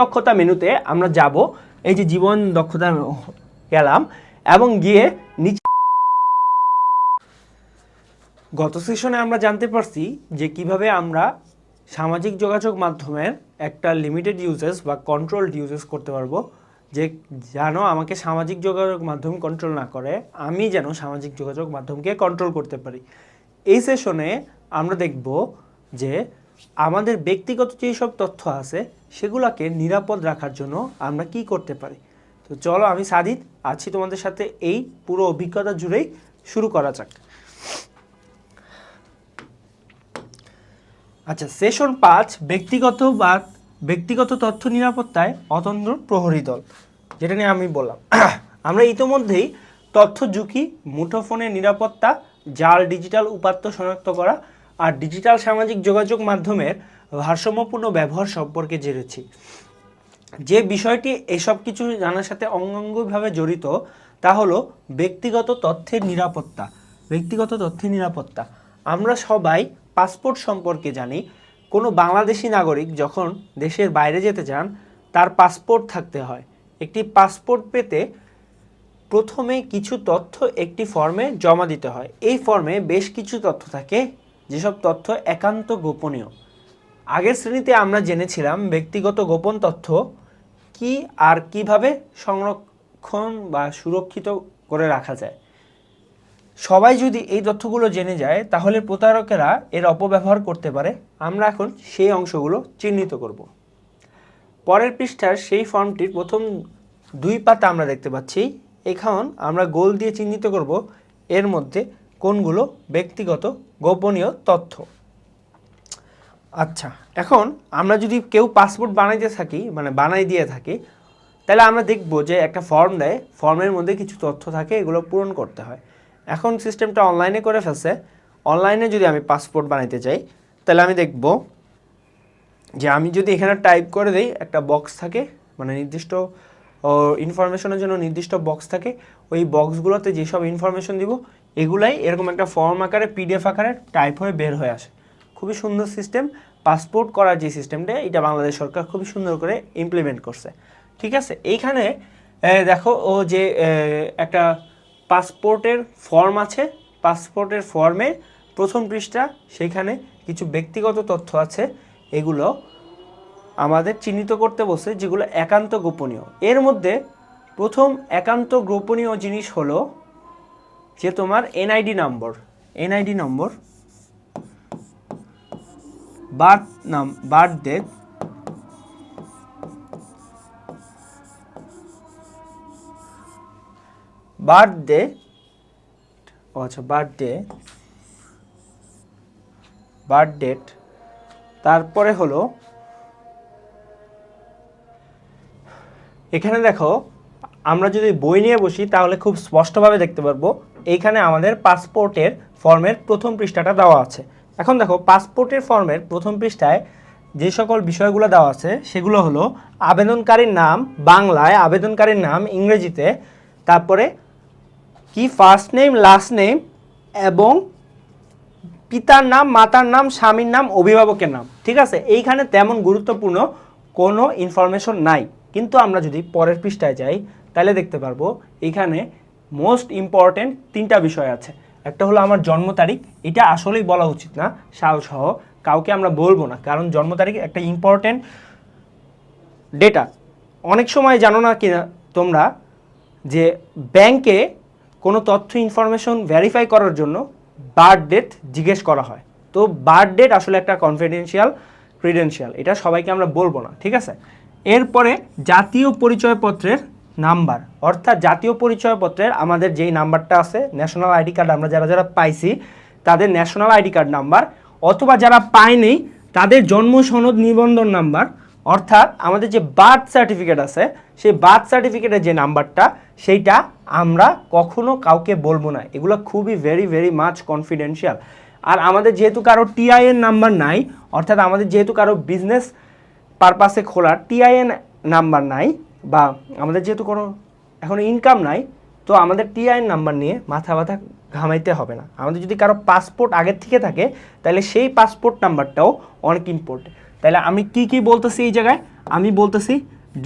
দক্ষতা মেনুতে আমরা যাব। এই যে জীবন দক্ষতা গেলাম এবং গিয়ে নিচে গত সেশনে আমরা জানতে পারছি যে কীভাবে আমরা সামাজিক যোগাযোগ মাধ্যমের একটা লিমিটেড ইউজেস বা কন্ট্রোলড ইউজেস করতে পারব। যে যেন আমাকে সামাজিক যোগাযোগ মাধ্যম কন্ট্রোল না করে, আমি যেন সামাজিক যোগাযোগ মাধ্যমকে কন্ট্রোল করতে পারি। এই সেশনে আমরা দেখব যে আমাদের ব্যক্তিগত যেসব তথ্য আছে, সেগুলোকে নিরাপদ রাখার জন্য আমরা কি করতে পারি? তো চলো, আমি সাদিদ আছি তোমাদের সাথে এই পুরো অভিজ্ঞতা জুড়েই। শুরু করা যাক। আচ্ছা সেশন পাঁচ, ব্যক্তিগত বা ব্যক্তিগত তথ্য নিরাপত্তায় অতন্ত্র প্রহরী দল। যেটা নিয়ে আমি বললাম। আমরা ইতোমধ্যেই তথ্য ঝুঁকি মুঠোফোনের নিরাপত্তা, জাল, ডিজিটাল উপাত্ত শনাক্ত করা আর ডিজিটাল সামাজিক যোগাযোগ মাধ্যমের ভারসাম্যপূর্ণ ব্যবহার সম্পর্কে জেনেছি। যে বিষয়টি এসব কিছু জানার সাথে অঙ্গাঙ্গিভাবে জড়িত, তা হলো ব্যক্তিগত তথ্যের নিরাপত্তা। ব্যক্তিগত তথ্যের নিরাপত্তা। আমরা সবাই পাসপোর্ট সম্পর্কে জানি। কোনো বাংলাদেশি নাগরিক যখন দেশের বাইরে যেতে চান, তার পাসপোর্ট থাকতে হয়। একটি পাসপোর্ট পেতে প্রথমে কিছু তথ্য একটি ফর্মে জমা দিতে হয়। এই ফর্মে বেশ কিছু তথ্য থাকে। যেসব তথ্য একান্ত গোপনীয়। আগের শ্রেণীতে আমরা জেনেছিলাম ব্যক্তিগত গোপন তথ্য কি আর কীভাবে সংরক্ষণ বা সুরক্ষিত করে রাখা যায়। সবাই যদি এই তথ্যগুলো জেনে যায়, তাহলে প্রতারকেরা এর অপব্যবহার করতে পারে। আমরা এখন সেই অংশগুলো চিহ্নিত করব। পরের পৃষ্ঠার সেই ফর্মটির প্রথম দুই পাতা আমরা দেখতে পাচ্ছি। এখন আমরা গোল দিয়ে চিহ্নিত করব। এর মধ্যে কোনগুলো? ব্যক্তিগত, গোপনীয় তথ্য। আচ্ছা এখন আমরা যদি কেউ পাসপোর্ট বানাইতে থাকি মানে বানাই দিয়ে থাকি, তাহলে আমরা দেখব যে একটা ফর্ম দেয়, ফর্মের মধ্যে কিছু তথ্য থাকে, এগুলো পূরণ করতে হয়। এখন সিস্টেমটা অনলাইনে করে ফেলছে। অনলাইনে যদি আমি পাসপোর্ট বানাইতে চাই, তাহলে আমি দেখব যে আমি যদি এখানে টাইপ করে দিই, একটা বক্স থাকে মানে নির্দিষ্ট ইনফরমেশনের জন্য নির্দিষ্ট বক্স থাকে, ওই বক্সগুলোতে যেসব ইনফরমেশন দিব এগুলাই এরকম একটা ফর্ম আকারে পিডিএফ আকারে টাইপ হয়ে বের হয়ে আসে। খুবই সুন্দর সিস্টেম পাসপোর্ট করার যে সিস্টেমটা এটা বাংলাদেশ সরকার খুবই সুন্দর করে ইমপ্লিমেন্ট করছে। ঠিক আছে? এইখানে দেখো, ও যে একটা পাসপোর্টের ফর্ম আছে। পাসপোর্টের ফর্মে প্রথম পৃষ্ঠা সেইখানে কিছু ব্যক্তিগত তথ্য আছে। এগুলো আমাদের চিহ্নিত করতে বসে যেগুলো একান্ত গোপনীয়। এর মধ্যে প্রথম একান্ত গোপনীয় জিনিস হলো যে তোমার NID number NID number birth নাম বার্থ ডেট বার্থডে ও আচ্ছা বার্থডে বার্থ ডেট তারপরে হলো, এখানে দেখো, আমরা যদি বই নিয়ে বসি, তাহলে খুব স্পষ্টভাবে দেখতে পারব এইখানে আমাদের পাসপোর্টের ফর্মের প্রথম পৃষ্ঠাটা দেওয়া আছে। এখন দেখো, পাসপোর্টের ফর্মের প্রথম পৃষ্ঠায় যে সকল বিষয়গুলো দেওয়া আছে, সেগুলো হলো আবেদনকারীর নাম বাংলায়, আবেদনকারীর নাম ইংরেজিতে, তারপরে কি ফার্স্ট নেম লাস্ট নেম এবং পিতার নাম, মাতার নাম, স্বামীর নাম, অভিভাবকের নাম, ঠিক আছে? এইখানে তেমন গুরুত্বপূর্ণ কোনো ইনফরমেশন নাই। কিন্তু আমরা যদি পরের পৃষ্ঠায় যাই, তাহলে দেখতে পারব, এখানে মোস্ট ইম্পর্টেন্ট তিনটা বিষয় আছে। একটা হলো আমার জন্ম তারিখ, এটা আসলেই বলা উচিত না, সাল সহ, কাউকে আমরা বলব না, কারণ জন্ম তারিখ একটা ইম্পর্টেন্ট ডেটা। অনেক সময় জানো না কিনা তোমরা যে ব্যাংকে কোনো তথ্য ইনফরমেশন ভেরিফাই করার জন্য বার্থ ডেট জিজ্ঞেস করা হয়। তো বার্থ ডেট আসলে একটা কনফিডেন্সিয়াল ক্রিডেন্সিয়াল এটা সবাইকে আমরা বলব না, ঠিক আছে? এরপরে জাতীয় পরিচয়পত্রের নাম্বার। অর্থাৎ জাতীয় পরিচয়পত্রের আমাদের যেই নাম্বারটা আছে ন্যাশনাল আইডি কার্ড আমরা যারা যারা পাইছি, তাদের ন্যাশনাল আইডি কার্ড নাম্বার অথবা যারা পায়নি, তাদের জন্ম সনদ নিবন্ধন নাম্বার। অর্থাৎ আমাদের যে বার্থ সার্টিফিকেট আছে, সেই বার্থ সার্টিফিকেটের যে নাম্বারটা, সেইটা আমরা কখনো কাউকে বলব না। এগুলো খুবই ভেরি ভেরি মাচ কনফিডেন্সিয়াল আর আমাদের যেহেতু কারও টিআইএন নাম্বার নাই, অর্থাৎ আমাদের যেহেতু কারও বিজনেস পারপাসে খোলা টিআইএন নাম্বার নাই বা আমাদের যেহেতু কোনো এখন ইনকাম নাই, তো আমাদের টিআইএন নাম্বার নিয়ে মাথা ব্যথা ঘামাইতে হবে না। আমাদের যদি কারও পাসপোর্ট আগের থেকে থাকে, তাহলে সেই পাসপোর্ট নাম্বারটাও অনেক ইম্পর্টেন্ট তাহলে আমি কি কি বলতেছি এই জায়গায়? আমি বলতেছি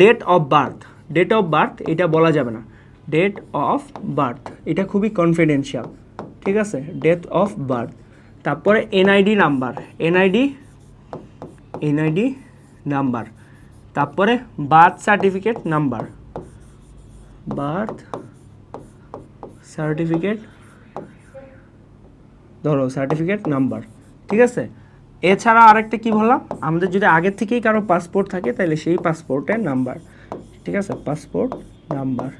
date of birth date of birth এটা বলা যাবে না। ডেট অফ বার্থ এটা খুবই কনফিডেন্সিয়াল ঠিক আছে? ডেট অফ বার্থ তারপরে NID number NID NID number তারপরে birth certificate number birth certificate ধরো সার্টিফিকেট নাম্বার ঠিক আছে? এছাড়া আরেকটা কি বললাম? আমাদের যদি আগের থেকেই কারও পাসপোর্ট থাকে, তাহলে সেই পাসপোর্টের নাম্বার ঠিক আছে? পাসপোর্ট নাম্বার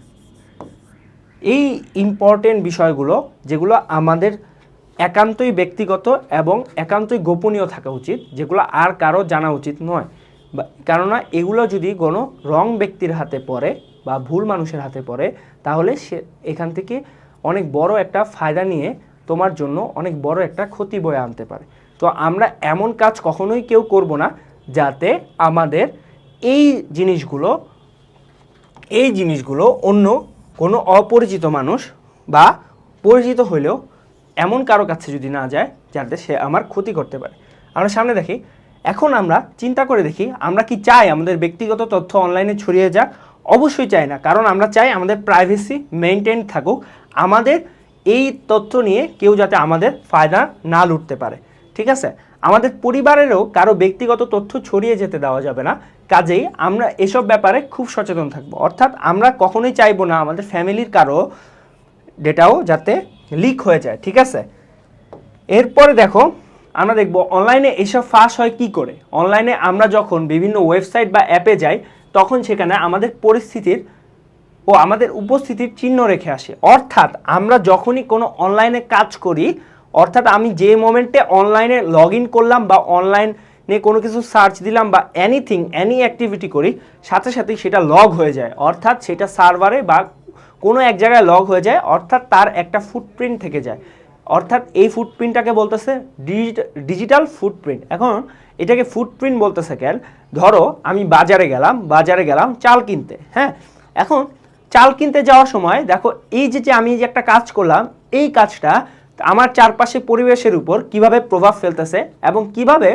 এই ইম্পর্টেন্ট বিষয়গুলো, যেগুলো আমাদের একান্তই ব্যক্তিগত এবং একান্তই গোপনীয় থাকা উচিত, যেগুলো আর কারও জানা উচিত নয়। কেননা এগুলো যদি কোনো রং ব্যক্তির হাতে পড়ে বা ভুল মানুষের হাতে পড়ে, তাহলে সে এখান থেকে অনেক বড় একটা ফায়দা নিয়ে তোমার জন্য অনেক বড় একটা ক্ষতি বয়ে আনতে পারে। তো আমরা এমন কাজ কখনোই কেউ করব না যাতে আমাদের এই জিনিসগুলো এই জিনিসগুলো অন্য কোনো অপরিচিত মানুষ বা পরিচিত হলেও এমন কারও কাছে যদি না যায়, যাতে সে আমার ক্ষতি করতে পারে। আমরা সামনে দেখি এখন আমরা চিন্তা করে দেখি, আমরা কি চাই আমাদের ব্যক্তিগত তথ্য অনলাইনে ছড়িয়ে যাক? অবশ্যই চাই না, কারণ আমরা চাই আমাদের প্রাইভেসি মেনটেন থাকুক, আমাদের এই তথ্য নিয়ে কেউ যাতে আমাদের ফায়দা না লুটতে পারে, ঠিক আছে? আমাদের পরিবারেরও কারও ব্যক্তিগত তথ্য ছড়িয়ে যেতে দেওয়া যাবে না, কাজেই আমরা এসব ব্যাপারে খুব সচেতন থাকব। অর্থাৎ আমরা কখনোই চাইব না আমাদের ফ্যামিলির কারও ডেটাও যাতে লিক হয়ে যায়, ঠিক আছে? এরপরে দেখো আমরা দেখব অনলাইনে এসব ফাঁস হয় কি করে? অনলাইনে আমরা যখন বিভিন্ন ওয়েবসাইট বা অ্যাপে যাই, তখন সেখানে আমাদের পরিস্থিতির ও আমাদের উপস্থিতির চিহ্ন রেখে আসে। অর্থাৎ আমরা যখনই কোনো অনলাইনে কাজ করি, অর্থাৎ আমি যে মোমেন্টে অনলাইনে লগ ইন করলাম বা অনলাইনে কোনো কিছু সার্চ দিলাম বা এনিথিং অ্যানি অ্যাক্টিভিটি করি, সাথে সাথেই সেটা লগ হয়ে যায়। অর্থাৎ সেটা সার্ভারে বা কোনো এক জায়গায় লগ হয়ে যায়, অর্থাৎ তার একটা ফুটপ্রিন্ট থেকে যায়। অর্থাৎ এই ফুটপ্রিন্টটাকে বলতেছে ডিজিটাল ফুটপ্রিন্ট এখন এটাকে ফুটপ্রিন্ট বলতেছে কেন? ধরো আমি বাজারে গেলাম বাজারে গেলাম চাল কিনতে হ্যাঁ? এখন চাল কিনতে যাওয়ার সময় দেখো এই যে যে আমি যে একটা কাজ করলাম, এই কাজটা আমার চারপাশে পরিবেশের উপর কীভাবে প্রভাব ফেলতেছে এবং কীভাবে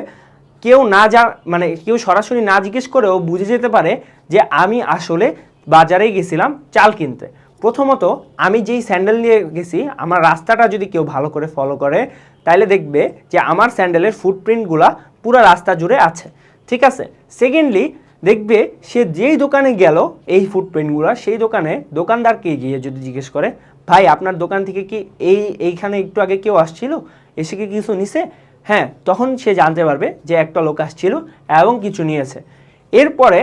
কেউ না যা মানে কেউ সরাসরি না জিজ্ঞেস করেও বুঝে যেতে পারে যে আমি আসলে বাজারে গেছিলাম চাল কিনতে। প্রথমত, আমি যেই স্যান্ডেল নিয়ে গেছি, আমার রাস্তাটা যদি কেউ ভালো করে ফলো করে তাহলে দেখবে যে আমার স্যান্ডেলের ফুটপ্রিন্টগুলা পুরো রাস্তা জুড়ে আছে। ঠিক আছে? সেকেন্ডলি দেখবে সে যেই দোকানে গেল, এই ফুটপ্রিন্টগুলো সেই দোকানে দোকানদারকে গিয়ে যদি জিজ্ঞেস করে, ভাই, আপনার দোকান থেকে কি এই, এইখানে একটু আগে কেউ আসছিল? এসে কি কিছু নিছে? হ্যাঁ তখন সে জানতে পারবে যে একটা লোক আসছিল এবং কিছু নিয়েছে। এরপরে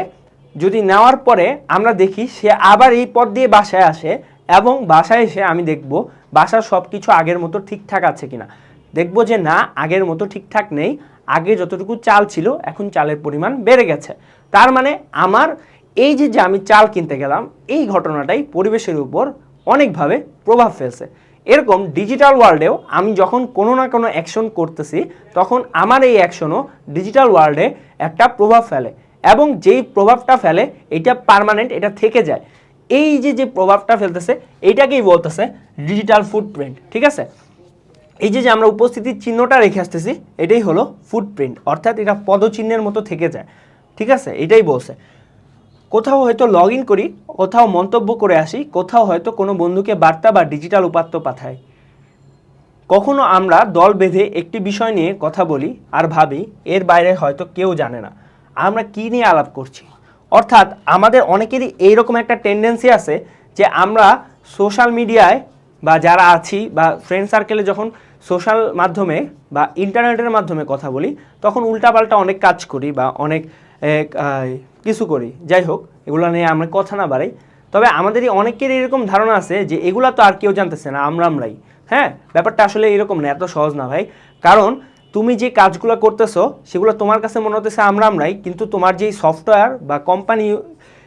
যদি নেওয়ার পরে আমরা দেখি সে আবার এই পথ দিয়ে বাসায় আসে এবং বাসায় এসে আমি দেখব বাসার সব কিছু আগের মতো ঠিকঠাক আছে কিনা। দেখব যে না, আগের মতো ঠিকঠাক নেই, আগে যতটুকু চাল ছিল এখন চালের পরিমাণ বেড়ে গেছে। তার মানে আমার এই যে আমি চাল কিনতে গেলাম, এই ঘটনাটাই পরিবেশের উপর অনেকভাবে প্রভাব ফেলছে। এরকম ডিজিটাল ওয়ার্ল্ডেও আমি যখন কোনো না কোনো অ্যাকশন করতেছি, তখন আমার এই অ্যাকশনও ডিজিটাল ওয়ার্ল্ডে একটা প্রভাব ফেলে। এবং যেই প্রভাবটা ফেলে, এটা পার্মানেন্ট এটা থেকে যায়। এই যে যে প্রভাবটা ফেলতেছে, এইটাকেই বলতেছে ডিজিটাল ফুটপ্রিন্ট ঠিক আছে? এই যে যে আমরা উপস্থিতির চিহ্নটা রেখে আসতেছি, এটাই হলো ফুটপ্রিন্ট অর্থাৎ এটা পদচিহ্নের মতো থেকে যায়, ঠিক আছে? এটাই বলছে। কোথাও হয়তো লগ ইন করি, কোথাও মন্তব্য করে আসি, কোথাও হয়তো কোনো বন্ধুকে বার্তা বা ডিজিটাল উপাত্ত পাঠাই। কখনো আমরা দল বেঁধে একটি বিষয় নিয়ে কথা বলি আর ভাবি, এর বাইরে হয়তো কেউ জানে না। আমরা কি নিয়ে আলাপ করছি? অর্থাৎ আমাদের অনেকেরই এইরকম একটা টেন্ডেন্সি আছে যে আমরা সোশ্যাল মিডিয়ায় বা যারা আছি বা ফ্রেন্ড সার্কেলে যখন সোশ্যাল মাধ্যমে বা ইন্টারনেটের মাধ্যমে কথা বলি, তখন উল্টাপাল্টা অনেক কাজ করি বা অনেক কিছু করি। যাই হোক, এগুলো নিয়ে আমরা কথা না বাড়াই। তবে আমাদেরই অনেকের এরকম ধারণা আছে যে এগুলা তো আর কেউ জানতেছে না, আমরা আমরাই। হ্যাঁ? ব্যাপারটা আসলে এরকম না, এত সহজ না ভাই। কারণ তুমি যে কাজগুলো করতেছো, সেগুলো তোমার কাছে মনে হতেছে আমরা আমরাই, কিন্তু তোমার যেই সফটওয়্যার বা কোম্পানি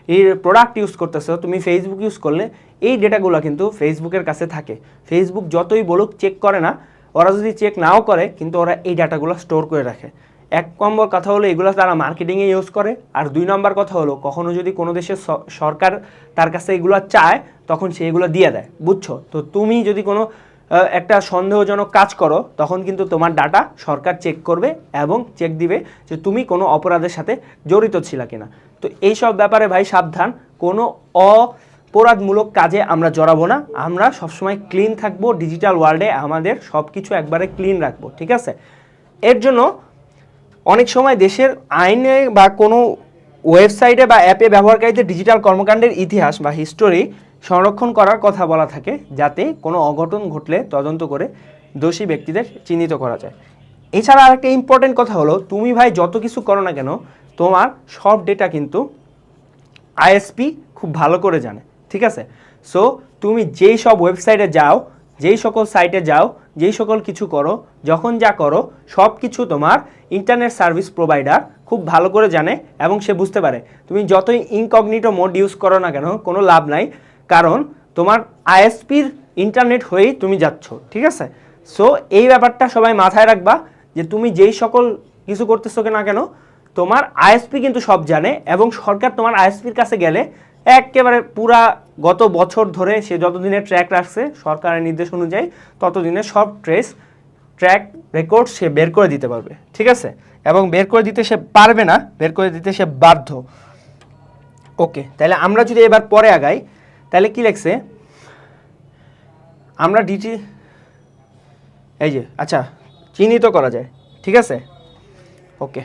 এর প্রোডাক্ট ইউজ করতেছো, তুমি ফেসবুক ইউজ করলে, এই ডেটাগুলো কিন্তু ফেসবুকের কাছে থাকে। ফেসবুক যতই বলুক চেক করে না, ওরা যদি চেক নাও করে, কিন্তু ওরা এই ডাটাগুলো স্টোর করে রাখে। এক নম্বর কথা হলো, এগুলো তারা মার্কেটিংয়ে ইউজ করে, আর দুই নম্বর কথা হলো, কখনো যদি কোনো দেশের সরকার তার কাছে এগুলো চায়, তখন সে এগুলো দিয়ে দেয়, বুঝছ? তো তুমি যদি কোনো একটা সন্দেহজনক কাজ করো, তখন কিন্তু তোমার ডাটা সরকার চেক করবে এবং চেক দিবে যে তুমি কোনো অপরাধের সাথে জড়িত ছিলা কিনা। তো এইসব ব্যাপারে ভাই সাবধান, কোনো অপরাধমূলক কাজে আমরা জড়াবো না। আমরা সবসময় ক্লিন থাকব ডিজিটাল ওয়ার্ল্ডে আমাদের সব কিছু একবারে ক্লিন রাখব, ঠিক আছে? এর জন্য অনেক সময় দেশের আইনে বা কোনো ওয়েবসাইটে বা অ্যাপে ব্যবহারকারীদের ডিজিটাল কর্মকাণ্ডের ইতিহাস বা হিস্টোরি সংরক্ষণ করার কথা বলা থাকে যাতে কোনো অঘটন ঘটলে তদন্ত করে দোষী ব্যক্তিদের চিহ্নিত করা যায়। এছাড়া আরেকটা ইম্পর্টেন্ট কথা হলো, তুমি ভাই যত কিছু করো না কেন, তোমার সব ডেটা কিন্তু আইএসপি খুব ভালো করে জানে, ঠিক আছে? সো তুমি যেই সব ওয়েবসাইটে যাও, যেই সকল সাইটে যাও, যেই সকল কিছু করো, যখন যা করো, সব কিছু তোমার ইন্টারনেট সার্ভিস প্রোভাইডার খুব ভালো করে জানে এবং সে বুঝতে পারে। তুমি যতই ইনকগনিটো মোড ইউজ করো না কেন, কোনো লাভ নাই। কারণ তোমার আইএসপির ইন্টারনেট হয়েই তুমি যাচ্ছ, ঠিক আছে? সো এই ব্যাপারটা সবাই মাথায় রাখবা যে তুমি যেই সকল কিছু করতেছো না কেন, তোমার আইএসপি কিন্তু সব জানে এবং সরকার তোমার আইএসপির কাছে গেলে একেবারে পুরা গত বছর ধরে সে যতদিনের ট্র্যাক রাখছে, সরকারের নির্দেশ অনুযায়ী ততদিনের সব ট্রেস ট্র্যাক রেকর্ড সে বের করে দিতে পারবে, ঠিক আছে? এবং বের করে দিতে সে পারবে না, বের করে দিতে সে বাধ্য। ওকে তাহলে আমরা যদি এবার পরে আগাই তাহলে কি লেখছে? আমরা ডিটি এই যে আচ্ছা চিহ্নিত করা যায়, ঠিক আছে? ওকে।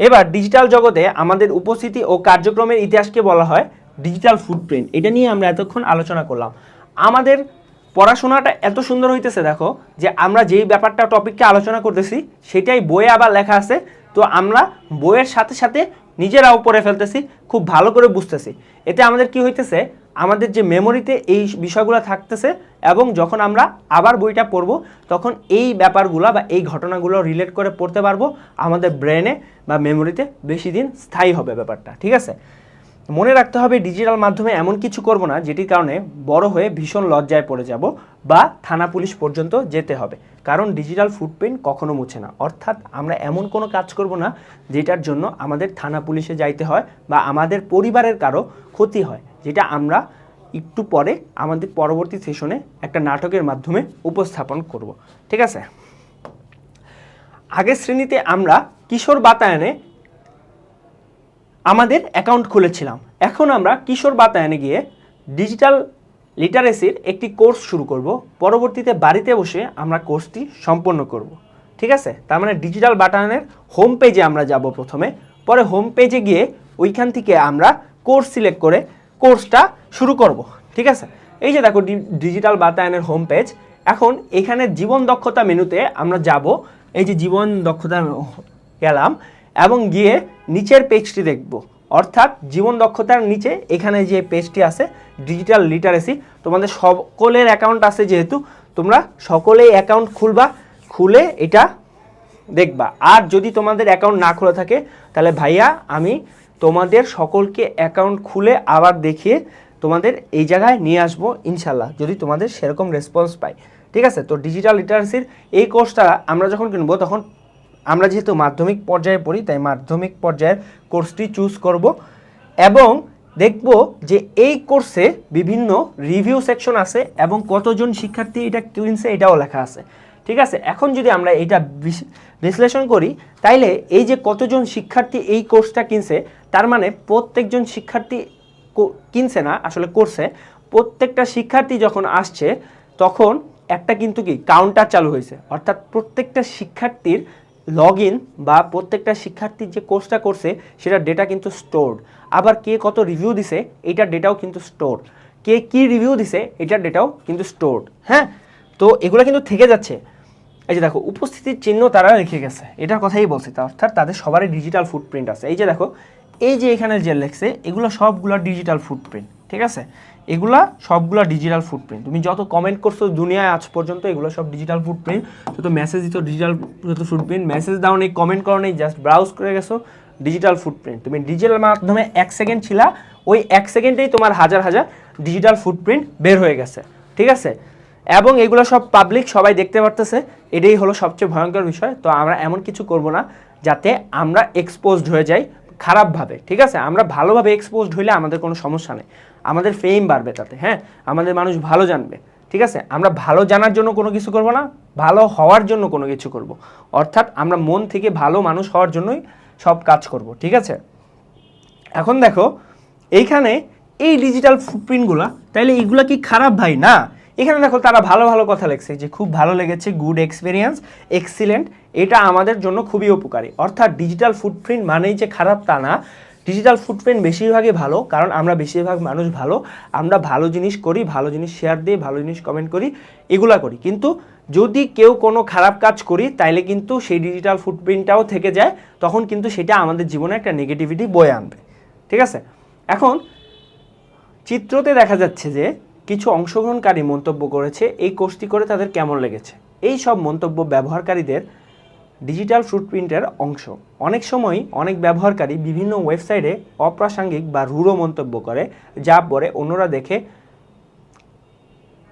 এবার ডিজিটাল জগতে আমাদের উপস্থিতি ও কার্যক্রমের ইতিহাসকে বলা হয় ডিজিটাল ফুটপ্রিন্ট এটা নিয়ে আমরা এতক্ষণ আলোচনা করলাম। আমাদের পড়াশোনাটা এত সুন্দর হইতেছে, দেখো, যে আমরা যেই ব্যাপারটা টপিককে আলোচনা করতেছি, সেটাই বইয়ে আবার লেখা আছে তো আমরা বইয়ের সাথে সাথে নিজেরাও পড়ে ফেলতেছি, খুব ভালো করে বুঝতেছি। এতে আমাদের কি হইতেছে, আমাদের যে মেমোরিতে এই বিষয়গুলো থাকতেছে এবং যখন আমরা আবার বইটা পড়ব, তখন এই ব্যাপারগুলো বা এই ঘটনাগুলো রিলেট করে পড়তে পারব আমাদের ব্রেনে বা মেমোরিতে বেশি দিন স্থায়ী হবে ব্যাপারটা, ঠিক আছে? মনে রাখতে হবে ডিজিটাল মাধ্যমে এমন কিছু করব না, যেটির কারণে বড় হয়ে ভীষণ লজ্জায় পড়ে যাব বা থানা পুলিশ পর্যন্ত যেতে হবে। কারণ ডিজিটাল ফুটপ্রিন্ট কখনো মুছে না। অর্থাৎ আমরা এমন কোনো কাজ করব না, যেটার জন্য আমাদের থানা পুলিশে যাইতে হয় বা আমাদের পরিবারের কারও ক্ষতি হয়, যেটা আমরা একটু পরে আমাদের পরবর্তী সেশনে একটা নাটকের মাধ্যমে উপস্থাপন করব। ঠিক আছে? আগের শ্রেণীতে আমরা কিশোর বাতায়নে আমাদের অ্যাকাউন্ট খুলেছিলাম। এখন আমরা কিশোর বাতায়নে গিয়ে ডিজিটাল লিটারেসির একটি কোর্স শুরু করব। পরবর্তীতে বাড়িতে বসে আমরা কোর্সটি সম্পন্ন করব। ঠিক আছে? তার মানে ডিজিটাল বাটায়নের হোম পেজে আমরা যাব প্রথমে। পরে হোম পেজে গিয়ে ওইখান থেকে আমরা কোর্স সিলেক্ট করে কোর্সটা শুরু করব। ঠিক আছে? এই যে দেখো ডিজিটাল বাতায়নের হোম পেজ এখন এখানে জীবন দক্ষতা মেনুতে আমরা যাব। এই যে জীবন দক্ষতা গেলাম এবং গিয়ে নিচের পেজটি দেখব। অর্থাৎ জীবন দক্ষতার নিচে এখানে যে পেজটি আছে ডিজিটাল লিটারেসি তোমাদের সকলের অ্যাকাউন্ট আছে যেহেতু, তোমরা সকলেই অ্যাকাউন্ট খুলবা, খুলে এটা দেখবা। আর যদি তোমাদের অ্যাকাউন্ট না খোলা থাকে, তাহলে ভাইয়া আমি তোমাদের সকলকে অ্যাকাউন্ট খুলে আবার দেখিয়ে তোমাদের এই জায়গায় নিয়ে আসব ইনশাল্লাহ যদি তোমাদের সেরকম রেসপন্স পাই। ঠিক আছে? তো ডিজিটাল লিটারেসির এই কোর্সটা আমরা যখন কিনবো, তখন আমরা যেহেতু মাধ্যমিক পর্যায়ে পড়ি, তাই মাধ্যমিক পর্যায়ের কোর্সটি চুজ করব এবং দেখব যে এই কোর্সে বিভিন্ন রিভিউ সেকশন আছে এবং কতজন শিক্ষার্থী এটা কিনছে এটাও লেখা আছে। ঠিক আছে? এখন যদি আমরা এটা বিশ্লেষণ করি, তাইলে এই যে কতজন শিক্ষার্থী এই কোর্সটা কিনছে, তার মানে প্রত্যেকজন শিক্ষার্থী কিনছে না আসলে করছে। প্রত্যেকটা শিক্ষার্থী যখন আসছে, তখন একটা কিন্তু কি কাউন্টার চালু হয়েছে। অর্থাৎ প্রত্যেকটা শিক্ষার্থীর লগ ইন বা প্রত্যেকটা শিক্ষার্থীর যে কোর্সটা করছে, সেটার ডেটা কিন্তু স্টোরড আবার কে কত রিভিউ দিছে এটার ডেটাও কিন্তু স্টোর কে কি রিভিউ দিছে এটার ডেটাও কিন্তু স্টোরড হ্যাঁ? তো এগুলো কিন্তু থেকে যাচ্ছে। এই যে দেখো, উপস্থিতির চিহ্ন তারা রেখে গেছে। এটার কথাই বলছে অর্থাৎ তাদের সবারই ডিজিটাল ফুটপ্রিন্ট আছে। এই যে দেখো, এই যে এখানে যে লেখছে, এগুলো সবগুলো ডিজিটাল ফুটপ্রিন্ট ঠিক আছে? এগুলা সবগুলো ডিজিটাল ফুটপ্রিন্ট তুমি যত কমেন্ট করছ দুনিয়ায় আজ পর্যন্ত এগুলো সব ডিজিটাল ফুটপ্রিন্ট যত মেসেজ দিত ডিজিটাল যত ফুটপ্রিন্ট মেসেজ দাও নেই কমেন্ট করো নেই জাস্ট ব্রাউজ করে গেছো ডিজিটাল ফুটপ্রিন্ট তুমি ডিজিটাল মাধ্যমে এক সেকেন্ড ছিলা, ওই এক সেকেন্ডেই তোমার হাজার হাজার ডিজিটাল ফুটপ্রিন্ট বের হয়ে গেছে। ঠিক আছে? এবং এগুলো সব পাবলিক সবাই দেখতে পারতেছে, এটাই হলো সবচেয়ে ভয়ঙ্কর বিষয়। তো আমরা এমন কিছু করব না, যাতে আমরা এক্সপোজড হয়ে যাই খারাপভাবে। ঠিক আছে? আমরা ভালোভাবে এক্সপোজড হইলে আমাদের কোনো সমস্যা নেই। আমাদের ফেম বাড়বে তাতে হ্যাঁ? আমাদের মানুষ ভালো জানবে, ঠিক আছে? আমরা ভালো জানার জন্য কোনো কিছু করব না, ভালো হওয়ার জন্য কোনো কিছু করব। অর্থাৎ আমরা মন থেকে ভালো মানুষ হওয়ার জন্যই সব কাজ করব, ঠিক আছে? এখন দেখো, এইখানে এই ডিজিটাল ফুটপ্রিন্টগুলো তাইলে এইগুলা কি খারাপ ভাই? না। এখানে দেখো তারা ভালো ভালো কথা লিখছে, যে খুব ভালো লেগেছে গুড এক্সপিরিয়েন্স এক্সিলেন্ট এটা আমাদের জন্য খুবই উপকারী। অর্থাৎ ডিজিটাল ফুটপ্রিন্ট মানেই যে খারাপ তা না ডিজিটাল ফুটপ্রিন্ট বেশিরভাগই ভালো, কারণ আমরা বেশিরভাগ মানুষ ভালো। আমরা ভালো জিনিস করি, ভালো জিনিস শেয়ার দিই, ভালো জিনিস কমেন্ট করি, এগুলা করি। কিন্তু যদি কেউ কোনো খারাপ কাজ করি, তাইলে কিন্তু সেই ডিজিটাল ফুটপ্রিন্টটাও থেকে যায়, তখন কিন্তু সেটা আমাদের জীবনে একটা নেগেটিভিটি বয়ে আনবে। ঠিক আছে? এখন চিত্রতে দেখা যাচ্ছে যে কিছু অংশগ্রহণকারী মন্তব্য করেছে, এই কোর্সটি করে তাদের কেমন লেগেছে? এই সব মন্তব্য ব্যবহারকারীদের ডিজিটাল ফুটপ্রিন্টের অংশ। অনেক সময় অনেক ব্যবহারকারী বিভিন্ন ওয়েবসাইটে অপ্রাসঙ্গিক বা রূঢ় মন্তব্য করে, যা পরে অন্যরা দেখে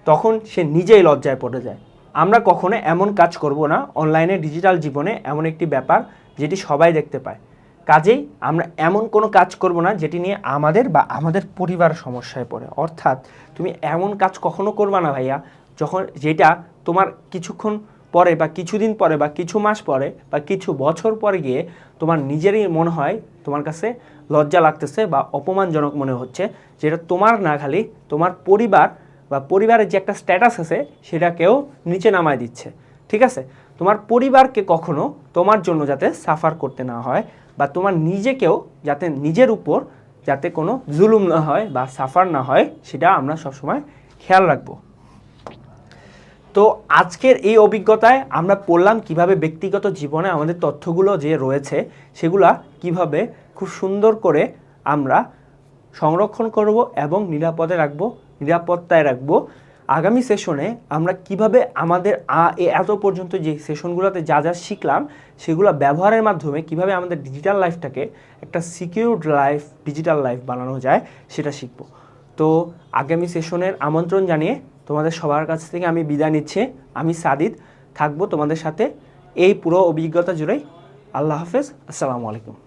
তখন সে নিজেই লজ্জায় পড়ে যায়। আমরা কখনো এমন কাজ করব না অনলাইনে ডিজিটাল জীবনে এমন একটি ব্যাপার যেটি সবাই দেখতে পায়। কাজেই আমরা এমন কোনো কাজ করব না, যেটি নিয়ে আমাদের বা আমাদের পরিবার সমস্যায় পড়ে। অর্থাৎ তুমি এমন কাজ কখনো করবা না ভাইয়া, যখন যেটা তোমার কিছুক্ষণ পরে বা কিছুদিন পরে বা কিছু মাস পরে বা কিছু বছর পরে গিয়ে তোমার নিজেরই মনে হয় তোমার কাছে লজ্জা লাগতেছে বা অপমানজনক মনে হচ্ছে যেটা তোমার না খালি তোমার পরিবার বা পরিবারের যে একটা স্ট্যাটাস আছে সেটাকেও নিচে নামায় দিচ্ছে। ঠিক আছে? তোমার পরিবারকে কখনো তোমার জন্য যাতে সাফার করতে না হয় বা তোমার নিজেকেও যাতে নিজের উপর যাতে কোনো জুলুম না হয় বা সাফার না হয় সেটা আমরা সবসময় খেয়াল রাখব। তো আজকের এই অভিজ্ঞতায় আমরা পড়লাম কীভাবে ব্যক্তিগত জীবনে আমাদের তথ্যগুলো যে রয়েছে, সেগুলা কীভাবে খুব সুন্দর করে আমরা সংরক্ষণ করব এবং নিরাপদে রাখব, নিরাপত্তায় রাখব। আগামী সেশনে আমরা কীভাবে আমাদের এত পর্যন্ত যে সেশনগুলোতে যা যা শিখলাম, সেগুলো ব্যবহারের মাধ্যমে কীভাবে আমাদের ডিজিটাল লাইফটাকে একটা সিকিউরড লাইফ ডিজিটাল লাইফ বানানো যায়, সেটা শিখব। তো আগামী সেশনের আমন্ত্রণ জানিয়ে তোমাদের সবার কাছ থেকে আমি বিদায় নিচ্ছি। আমি সাদিদ থাকব তোমাদের সাথে। এই পুরো অভিজ্ঞতা জুড়েই। আল্লাহ হাফেজ। আসসালামু আলাইকুম।